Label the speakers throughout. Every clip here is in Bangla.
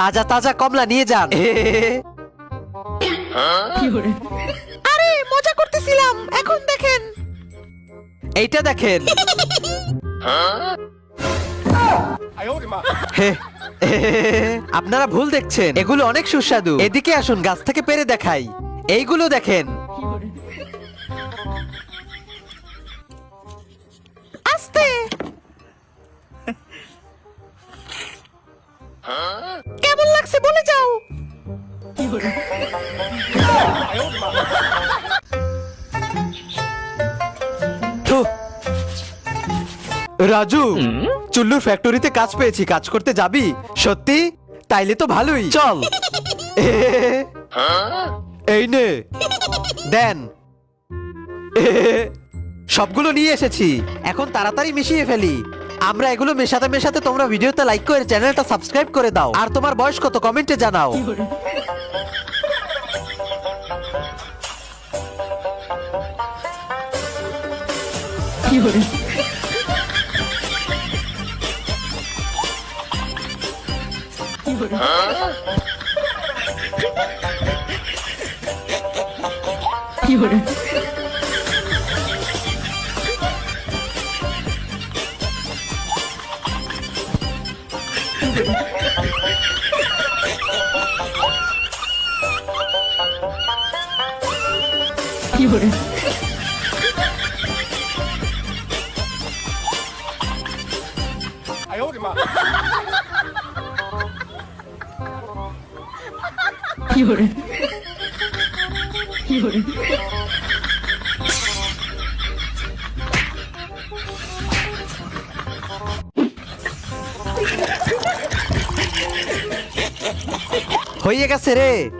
Speaker 1: তাজা তাজা কমলা নিয়ে যান।
Speaker 2: আরে মজা করতেছিলাম। এখন দেখেন।
Speaker 1: এইটা দেখেন। হে, আপনারা ভুল দেখছেন। এগুলো অনেক সুস্বাদু। এদিকে আসুন গাছ থেকে পেরে দেখাই। এইগুলো দেখেন। রাজু চুল্লুর ফ্যাক্টরিতে কাজ পেয়েছি কাজ করতে যাবি? সত্যি? তাইলে তো ভালোই। চল। এই নে। দেন। সবগুলো নিয়ে এসেছি। এখন তাড়াতাড়ি মিশিয়ে ফেলি। আমরা এগুলো মেশাতে মেশাতে তোমরা ভিডিওতে লাইক করে চ্যানেলটা সাবস্ক্রাইব করে দাও। আর তোমার বয়স কত কমেন্টে জানাও। কি করে কি করে হয়ে গেছে রে।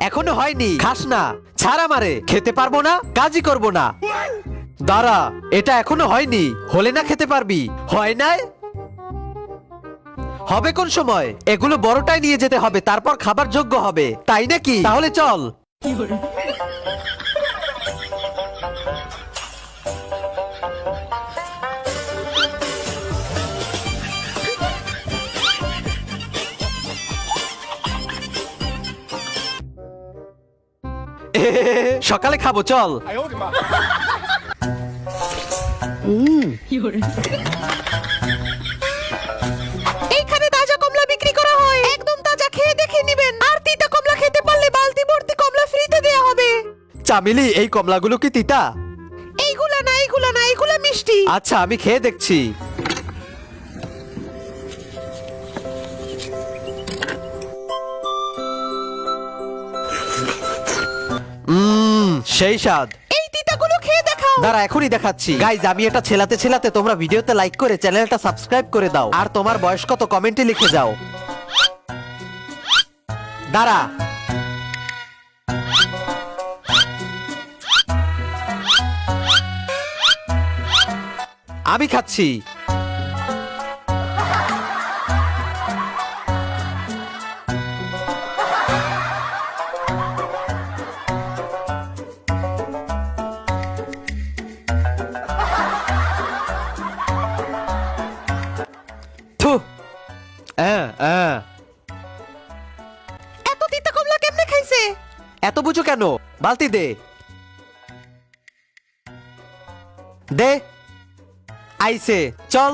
Speaker 1: এখনও হয়নি। খাস না। ছাড়া মারে খেতে পারব না কাজই করব না। দাঁড়া এটা এখনও হয়নি। হলে না খেতে পারবি। হয় নাই? হবে কোন সময়? এগুলো বড়টাই নিয়ে যেতে হবে তারপর খাবার যোগ্য হবে। তাই নাকি? তাহলে চল। সকালে খাব চল।
Speaker 2: এইখানে
Speaker 1: চামিলি এই কমলাগুলো কি তিতা?
Speaker 2: এইগুলা না এইগুলা না এইগুলা মিষ্টি।
Speaker 1: আচ্ছা আমি খেয়ে দেখছি। উম, সেই স্বাদ।
Speaker 2: এই তিতাগুলো খেয়ে দেখাও।
Speaker 1: দাঁড়া এখনই দেখাচ্ছি। গাইজ আমি এটা ছেলাতে ছেলাতে তোমরা ভিডিওতে লাইক করে চ্যানেলটা সাবস্ক্রাইব করে দাও। আর তোমার বয়স কত কমেন্টে লিখে যাও। দাঁড়া। আমি খাচ্ছি।
Speaker 2: এত তিতা কমলা কেমনে খাইছে?
Speaker 1: এত বুঝো কেন? বালতি দে। দে। আইসে চল।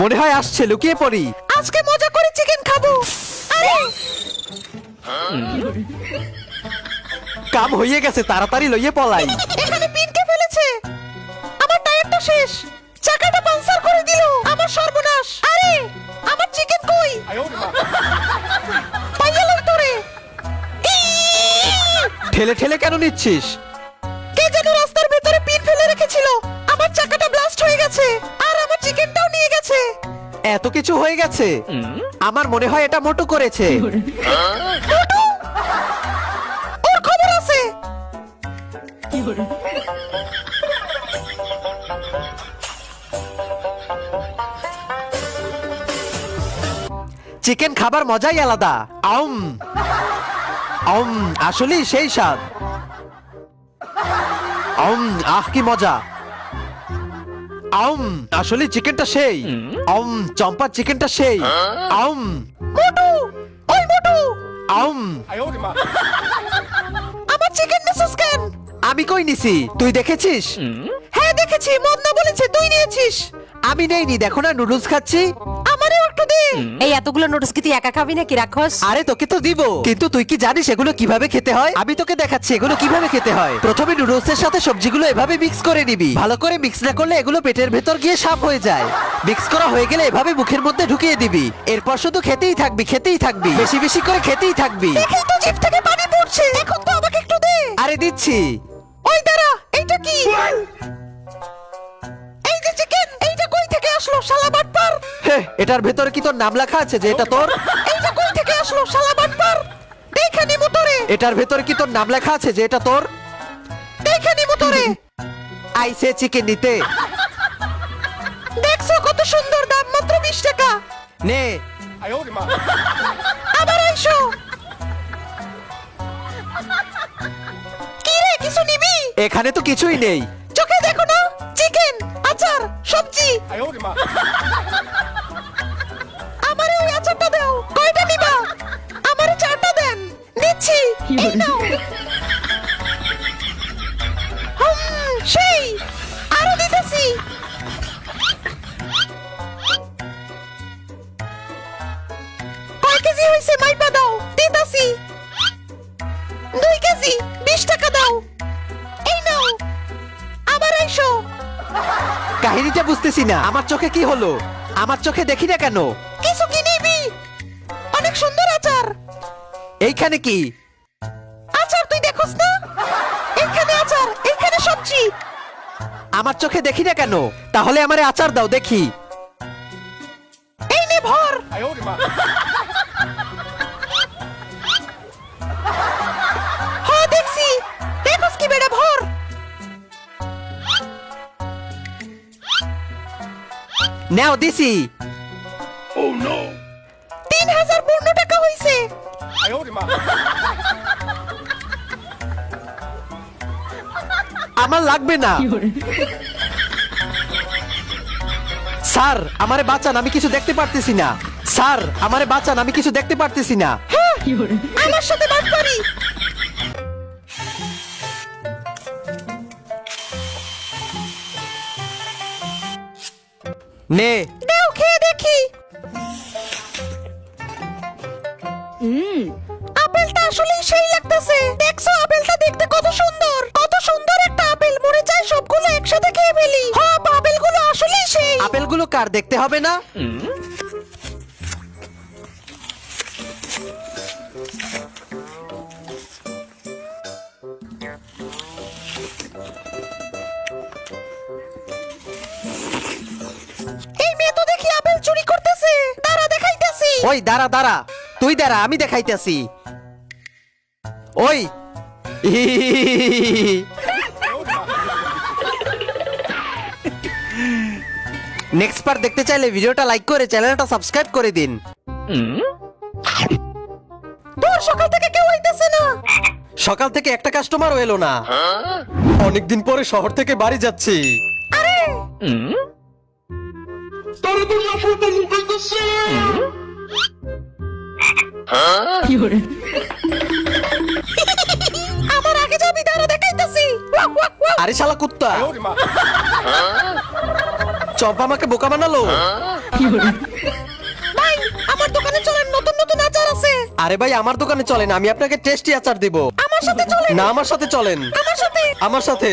Speaker 1: মনে হয় আসছে, লুকিয়ে পড়ি।
Speaker 2: আজকে মজা করে চিকেন খাব।
Speaker 1: কাম হয়ে গেছে, তাড়াতাড়ি লইয়ে পলাই। ঠেলে ঠেলে কেন নিচ্ছিস?
Speaker 2: কে যেন রাস্তার ভেতরে পিন ফেলে রেখেছিল। আমার চাকাটা ব্লাস্ট হয়ে গেছে আর আমার চিকেনটাও নিয়ে গেছে।
Speaker 1: এত কিছু হয়ে গেছে। আমার মনে হয় এটা মোটু করেছে।
Speaker 2: ওর খবর আছে।
Speaker 1: চিকেন খাবার মজাই আলাদা। আউম আউম। আসলেই সেই স্বাদ। আউম আহ কি মজা। আউম আসলে চিকেনটা সেই। আউম চম্পার চিকেনটা সেই। আউম
Speaker 2: মোটু ওই মোটু।
Speaker 1: আউম
Speaker 2: আমার চিকেন নিছিস কেন?
Speaker 1: আমি কই নিছি? তুই দেখেছিস?
Speaker 2: হ্যাঁ দেখেছি। মদনা বলেছে তুই নিয়েছিস।
Speaker 1: আমি নেইনি দেখো না নুডলস খাচ্ছি।
Speaker 3: এই এতগুলো নোটিস কি তুই একা খাবি নাকি রাক্ষস?
Speaker 1: আরে তোকে তো দিব। কিন্তু তুই কি জানিস এগুলো কীভাবে খেতে হয়? আমি তোকে দেখাচ্ছি এগুলো কীভাবে খেতে হয়। প্রথমে নুডলস এর সাথে সবজিগুলো এভাবে মিক্স করে নিবি। ভালো করে মিক্স না করলে এগুলো পেটের ভেতর গিয়ে সাফ হয়ে যায়। মিক্স করা হয়ে গেলে এভাবে মুখের মধ্যে ঢুকিয়ে দিবি। এরপর শুধু খেতেই থাকবি খেতেই থাকবি। বেশি বেশি করে খেতেই থাকবি।
Speaker 2: দেখেই তো জিভ থেকে পানি পড়ছে। এখন তো আমাকে একটু দে।
Speaker 1: আরে দিচ্ছি।
Speaker 2: ওই দাঁড়া
Speaker 1: এটার ভেতরে কি তোর নাম লেখা আছে যে এটা তোর?
Speaker 2: এইটা কই থেকে আসলো শালা বাটপার? দেখে নিমু তোরে
Speaker 1: এটার ভেতরে কি তোর নাম লেখা আছে যে এটা তোর?
Speaker 2: দেখে নিমু তোরে
Speaker 1: আইসে চিকেন নিতে।
Speaker 2: দেখছ কত সুন্দর দাম মাত্র বিশ টাকা।
Speaker 1: নে।
Speaker 2: আবার আইসো। কি রে কিছু নিবি?
Speaker 1: এখানে তো কিছুই নেই।
Speaker 2: চোখে দেখো না চিকেন আচার সবজি। কেজি হইছে মাইপা দাও দিতাছি। দুই কেজি বিশ টাকা দাও। এই নাও আবার আইসো।
Speaker 1: কাহিনীটা বুঝতেছি না। আমার চোখে কি হলো? আমার চোখে দেখি না কেন?
Speaker 2: কিছু কি নিবি? অনেক সুন্দর আচার।
Speaker 1: এইখানে কি?
Speaker 2: আচার তুই দেখোস না? এখানে আচার এখানে সবজি।
Speaker 1: আমার চোখে দেখি না কেন? তাহলে আমারে আচার দাও দেখি।
Speaker 2: এই নে ভর।
Speaker 1: নেও দিছি।
Speaker 2: ও তিন হাজার পূর্ণ টাকা হইছে।
Speaker 1: আমার লাগবে না। স্যার আমারে বাঁচান আমি কিছু দেখতে পারতেছি না। স্যার আমারে বাঁচান আমি কিছু দেখতে পারতেছি না।
Speaker 2: হ্যাঁ, আমার সাথে বাদ পারি
Speaker 1: নে।
Speaker 2: দাও খেয়ে দেখি। হুম আপেলটা আসলেই সেই লাগতেছে। দেখছ আপেলটা দেখতে কত সুন্দর। কত সুন্দর একটা আপেল। মনে চাই সবগুলো একসাথে খেয়ে ফেলি। হ্যাঁ আপেলগুলো আসলেই সেই।
Speaker 1: আপেলগুলো কার? দেখতে হবে না? ওই দাঁড়া দাঁড়া। তুই দাঁড়া আমি দেখাইতেছি। ওই। নেক্সট পার্ট দেখতে চাইলে ভিডিওটা লাইক করে চ্যানেলটা সাবস্ক্রাইব করে দিন।
Speaker 2: তোর সকাল থেকে কেউ আইতেছে না।
Speaker 1: সকাল থেকে একটা কাস্টমারও এলো না। অনেকদিন পরে শহর থেকে বাড়ি যাচ্ছি।
Speaker 2: আরে! আমার আগে যাবি দাঁড়া দেখাইতেছি।
Speaker 1: আরে শালা কুত্তা। চম্পা আমাকে বোকা বানালো।
Speaker 2: ভাই আমার দোকানে চলেন নতুন নতুন আচার আছে।
Speaker 1: আরে ভাই আমার দোকানে চলেন আমি আপনাকে টেস্টি আচার দিব।
Speaker 2: আমার সাথে চলেন।
Speaker 1: না আমার সাথে চলেন।
Speaker 2: আমার সাথে।
Speaker 1: আমার সাথে।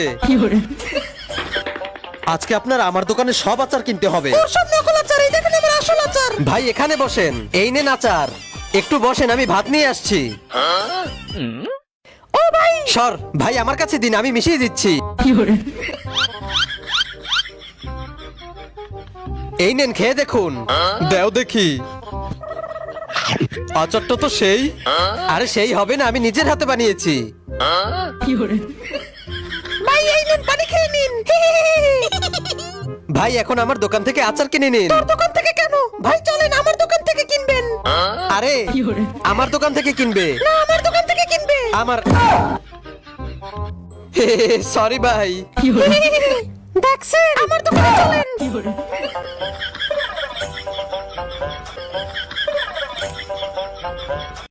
Speaker 1: আজকে আপনার আমার দোকানে সব আচার কিনতে হবে।
Speaker 2: সব নকল আচার এই দেখেন আমার আসল আচার।
Speaker 1: ভাই এখানে বসেন। এই নেন আচার। একটু বসেন আমি ভাত নিয়ে আসছি।
Speaker 2: ও ভাই!
Speaker 1: সর ভাই আমার কাছে দিন আমি মিশিয়ে দিচ্ছি। এই নেন খেয়ে দেখুন। দেও দেখি। আচারটা তো সেই। আরে সেই হবে না আমি নিজের হাতে বানিয়েছি।
Speaker 2: ভাই এই নিন পানি খেয়ে নিন।
Speaker 1: ভাই এখন আমার দোকান থেকে আচার কিনে নিন।
Speaker 2: দোকান
Speaker 1: আরে আমার দোকান থেকে কিনবে।
Speaker 2: না আমার দোকান থেকে কিনবে।
Speaker 1: আমার সরি ভাই।
Speaker 2: দেখছেন? আমার দোকানে চলেন।